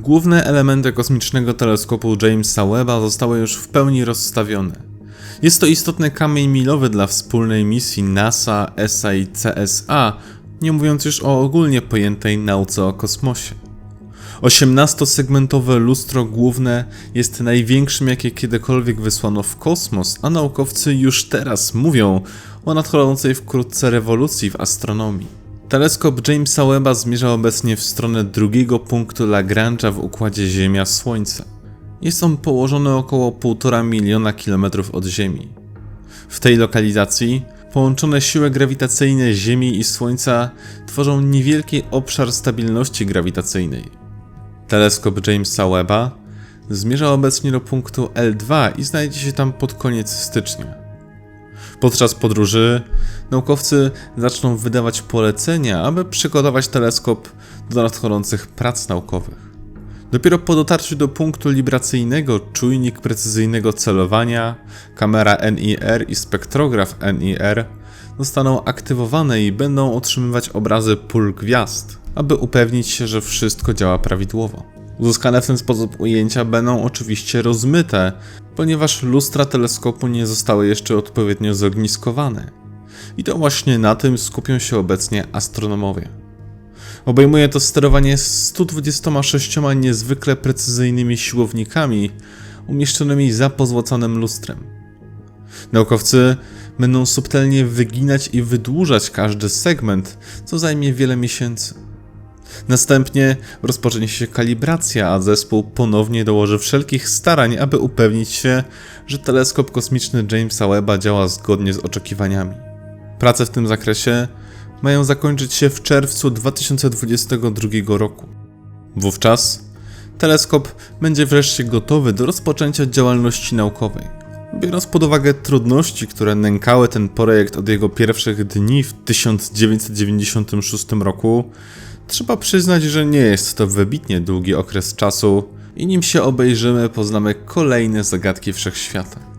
Główne elementy kosmicznego teleskopu Jamesa Webba zostały już w pełni rozstawione. Jest to istotny kamień milowy dla wspólnej misji NASA, ESA i CSA, nie mówiąc już o ogólnie pojętej nauce o kosmosie. 18-segmentowe lustro główne jest największym, jakie kiedykolwiek wysłano w kosmos, a naukowcy już teraz mówią o nadchodzącej wkrótce rewolucji w astronomii. Teleskop Jamesa Webba zmierza obecnie w stronę drugiego punktu Lagrange'a w układzie Ziemia-Słońce. Jest on położony około 1,5 miliona kilometrów od Ziemi. W tej lokalizacji połączone siły grawitacyjne Ziemi i Słońca tworzą niewielki obszar stabilności grawitacyjnej. Teleskop Jamesa Webba zmierza obecnie do punktu L2 i znajdzie się tam pod koniec stycznia. Podczas podróży naukowcy zaczną wydawać polecenia, aby przygotować teleskop do nadchodzących prac naukowych. Dopiero po dotarciu do punktu libracyjnego czujnik precyzyjnego celowania, kamera NIR i spektrograf NIR zostaną aktywowane i będą otrzymywać obrazy pól gwiazd, aby upewnić się, że wszystko działa prawidłowo. Uzyskane w ten sposób ujęcia będą oczywiście rozmyte, ponieważ lustra teleskopu nie zostały jeszcze odpowiednio zogniskowane. I to właśnie na tym skupią się obecnie astronomowie. Obejmuje to sterowanie 126 niezwykle precyzyjnymi siłownikami umieszczonymi za pozłacanym lustrem. Naukowcy będą subtelnie wyginać i wydłużać każdy segment, co zajmie wiele miesięcy. Następnie rozpocznie się kalibracja, a zespół ponownie dołoży wszelkich starań, aby upewnić się, że teleskop kosmiczny Jamesa Webba działa zgodnie z oczekiwaniami. Prace w tym zakresie mają zakończyć się w czerwcu 2022 roku. Wówczas teleskop będzie wreszcie gotowy do rozpoczęcia działalności naukowej. Biorąc pod uwagę trudności, które nękały ten projekt od jego pierwszych dni w 1996 roku, trzeba przyznać, że nie jest to wybitnie długi okres czasu i nim się obejrzymy, poznamy kolejne zagadki wszechświata.